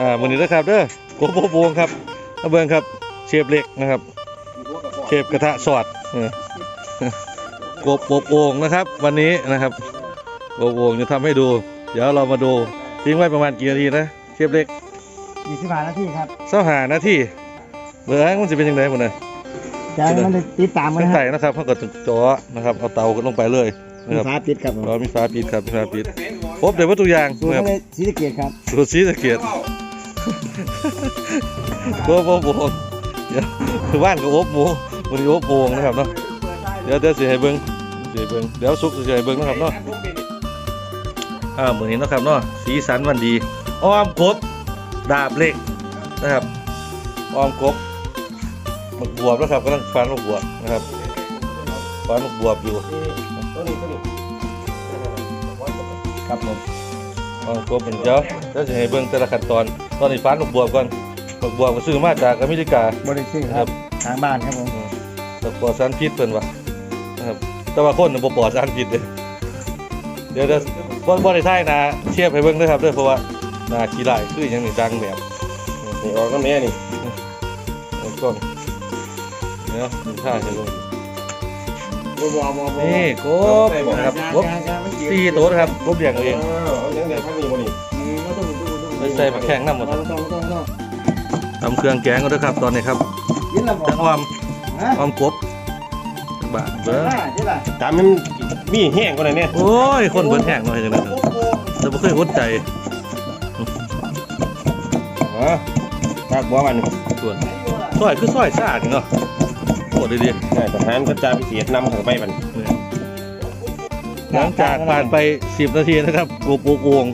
อ่ามือนี้นะครับเด้อโกโบโบงครับมาเบิ่งครับเชฟเล็กนะครับ เชฟกระทะสอดเออกบอบโอ่งนะครับ วันนี้นะครับอบโอ่งจะทำให้ดู เดี๋ยวเรามาดูทิ้งไว้ประมาณกี่นาทีนะเชฟเล็กยี่สิบห้านาทีครับเสาหานาทีเบื่อมันจะเป็นยังไงหมดเลยจะให้มันได้ติดตามมันข้างนะคใส่รับนะครับเขาก็จ่อนะครับเอาเตาลงไปเลยมีนะครับฝาปิดครับผมเรามีฝาปิดครับมีฝาปิดครบเดี๋ยววัตถุกอย่างสูตรนะครับเลยสีสะเกตครับสูตรสีสะเกียด โกโบโบงเดี๋ยวคือบ้านก็อบหมูวันนี้อบโบงนะครับเนาะเดี๋ยวเดี๋ยวสิให้เบิ้งสิให้เบิ้งเดี๋ยวซุกสิให้เบิ้งนะครับเนาะอ่าเหมือนนี้นะครับเนาะสีสันวันดีอ้อมกบดาบเหล็กนะครับอ้อมกบหมึกบวบนะครับกำลังฟันหมึกบวบนะครับฟันหมึกบวบอยู่ครับผมอ้อมกบเป็นเจ้าเดี๋ยวสิให้เบิ้งแต่ละขั้นตอน ตอนนี้ฟันหมึกบวบก่อนหมึกบวบก็ซื้อมาจากอเมริกา บริสุทธิ์ครับทางบ้านครับผมแต่ปลอดสารพิษเพิ่นว่านะครับ แต่ว่าคนน่ะบ่ปลอดสารพิษเด้เดี๋ยวเดี๋ยวบ่บ่ได้ถ่ายหนะเทียบให้เบิ่งเด้อครับเด้อเพราะว่าหน้าขี้ร้ายคือหยังนี่ดังแบบนี่ออกก็แม่นี่เอากล้องเดี๋ยวมันถ่ายให้เบิ่งบัวบัวบัวบัวนี่กบนะครับกบสี่ตัวนะครับกบเลี้ยงเอาเอง เอาอย่างเดียวข้างนี้บ่นี่ไม่ ใส่มาแข่งน้ำหมดต้องต้องต้องต้องทำเครื่องแกงก็เด้อครับตอนนี้ครับยินละบอกจังอ้อมฮะอ้อมกบจังบาทเบิ่งอ่านี่ล่ะตามมันมีแห้งกว่านั้นเนี่ยโอ้ยคนเบิ่นแห้งหน่อยจังได๋แต่บ่เคยอดใจอ๋อตากบัวมันส่วนซอยคือซอยซ่านี่เนาะโอ้ดีดีนี่ทหารก็จะพิเศษนำเข้าไปมันหลังจากผ่านไป 10 นาทีนะครับโกโปโกง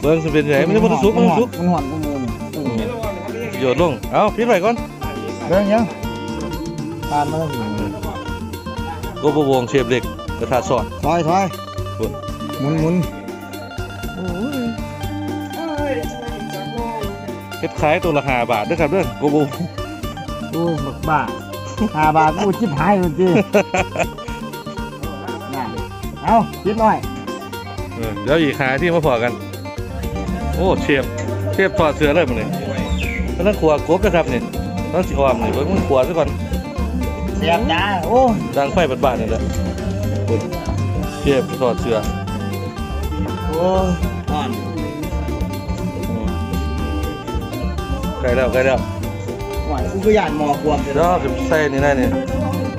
เบิ้งสิเป็นไงมันจะมันสุกมันสุกมันหอนมันมือโยนลงเอาปิดไว้ก่อนเรื่องยังผ่านมาแล้วโกโปโกงเชฟเล็กกระทะซอสถอยถอยโอ้ยหมุนหมุนเฮ็ดขายตัวละห้าบาทเด้วยครับเด้อโกโปโอ้ยบักบ้าห้าบาทกูจิบหายเลยจีน่ะเอาคิดหน่อยเออเดี๋ยวอีกหาที่มาพอกัน โอ้เชฟเชฟถอดเสื้อเลยมันเลยแล้วนั่นขัวกบนะครับนี่ต้องสิออมนี่เบิ่งมันขัวซะก่อนเสียบจ้าโอ้ยดังไฟบาดๆนี่แหละโอ้ยเชฟถอดเสื้อโอ้ยอ่อนใกล้แล้วใกล้แล้วหวานกูก็อยากหมอควมเดี๋ยวเราจะใส่นี่ได้นี่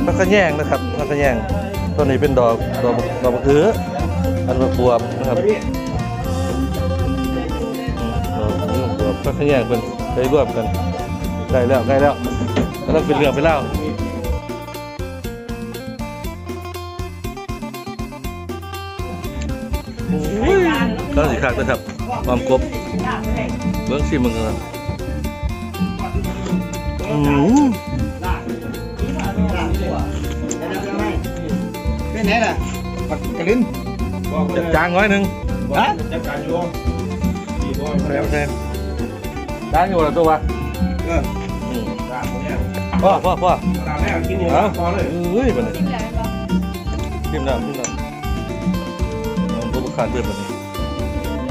มันก็แย่งนะครับมันก็แย่งต้นนี้เป็นดอกดอกดอกมะเขืออันมะบวบนะครับ กบวบก็ขแย่งเป็นไปรวมกันใกล้แล้วใกล้แล้วกำลังเป็นเรื่องไปแล้วก็สิขาดนะครับความกบเบื้องสิมึงกันอืมเป็นไงล่ะปักกระลิ้นจัดจางน้อยหนึ่งฮะจัดการอยู่ดีบ่แซม แซมจางอยู่ละตัววะเอออืมตามเนี่ยพ่อพ่อพ่อตามแม่กินอยู่เอ้าพอเลยเอ้ยมันนี่จิ้มแล้วจิ้มแล้วเอาบุกขาดเลือดมันนี่